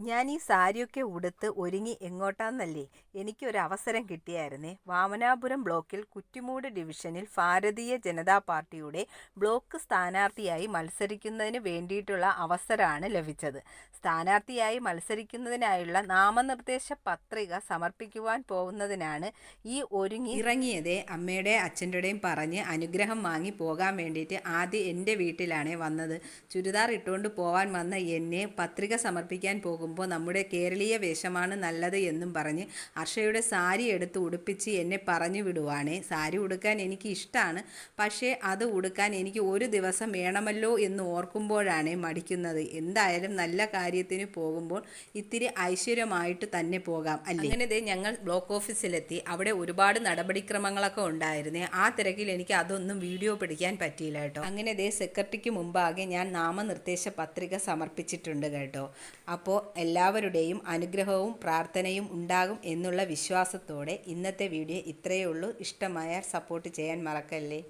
ഞാൻ ഈ സാരിയൊക്കെ ഉടുത്ത് ഒരുങ്ങി എങ്ങോട്ടാന്നല്ലേ എനിക്കൊരു അവസരം കിട്ടിയായിരുന്നേ. വാമനാപുരം ബ്ലോക്കിൽ കുറ്റിമൂട് ഡിവിഷനിൽ ഭാരതീയ ജനതാ പാർട്ടിയുടെ ബ്ലോക്ക് സ്ഥാനാർത്ഥിയായി മത്സരിക്കുന്നതിന് വേണ്ടിയിട്ടുള്ള അവസരമാണ് ലഭിച്ചത്. സ്ഥാനാർത്ഥിയായി മത്സരിക്കുന്നതിനായുള്ള നാമനിർദ്ദേശ പത്രിക സമർപ്പിക്കുവാൻ പോകുന്നതിനാണ് ഈ ഒരുങ്ങി ഇറങ്ങിയതേ അമ്മയുടെ അച്ഛന്റെയും പറഞ്ഞ് അനുഗ്രഹം വാങ്ങി പോകാൻ വേണ്ടിയിട്ട് ആദ്യം എന്റെ വീട്ടിലാണ് വന്നത്. ചുരിദാർ ഇട്ടുകൊണ്ട് പോകാൻ വന്ന എന്നെ പത്രിക സമർപ്പിക്കാൻ പോകുമ്പോൾ നമ്മുടെ കേരളീയ വേഷമാണ് നല്ലത് എന്നും പറഞ്ഞ് അർഷയുടെ സാരി എടുത്ത് ഉടുപ്പിച്ച് എന്നെ പറഞ്ഞു വിടുവാണേ. സാരി ഉടുക്കാൻ എനിക്ക് ഇഷ്ടമാണ് പക്ഷേ അത് ഉടുക്കാൻ എനിക്ക് ഒരു ദിവസം വേണമല്ലോ എന്ന് ഓർക്കുമ്പോഴാണ് മടിക്കുന്നത്. എന്തായാലും നല്ല കാര്യത്തിന് പോകുമ്പോൾ ഇത്തിരി ഐശ്വര്യമായിട്ട് തന്നെ പോകാം അല്ലേ? അങ്ങനെ ഞങ്ങൾ ബ്ലോക്ക് ഓഫീസിലെത്തി. അവിടെ ഒരുപാട് നടപടിക്രമങ്ങളൊക്കെ ഉണ്ടായിരുന്നേ. ആ തിരക്കിൽ എനിക്ക് അതൊന്നും വീഡിയോ പിടിക്കാൻ പറ്റിയില്ല കേട്ടോ. അങ്ങനെ ദേ സെക്രട്ടറിക്ക് മുമ്പാകെ ഞാൻ നാമനിർദ്ദേശ പത്രിക സമർപ്പിച്ചിട്ടുണ്ട് കേട്ടോ. അപ്പോൾ എല്ലാവരുടെയും അനുഗ്രഹവും പ്രാർത്ഥനയും ഉണ്ടാകും എന്നുള്ള വിശ്വാസത്തോടെ ഇന്നത്തെ വീഡിയോ ഇത്രയേ ഉള്ളൂ. ഇഷ്ടമായാൽ സപ്പോർട്ട് ചെയ്യാൻ മറക്കല്ലേ?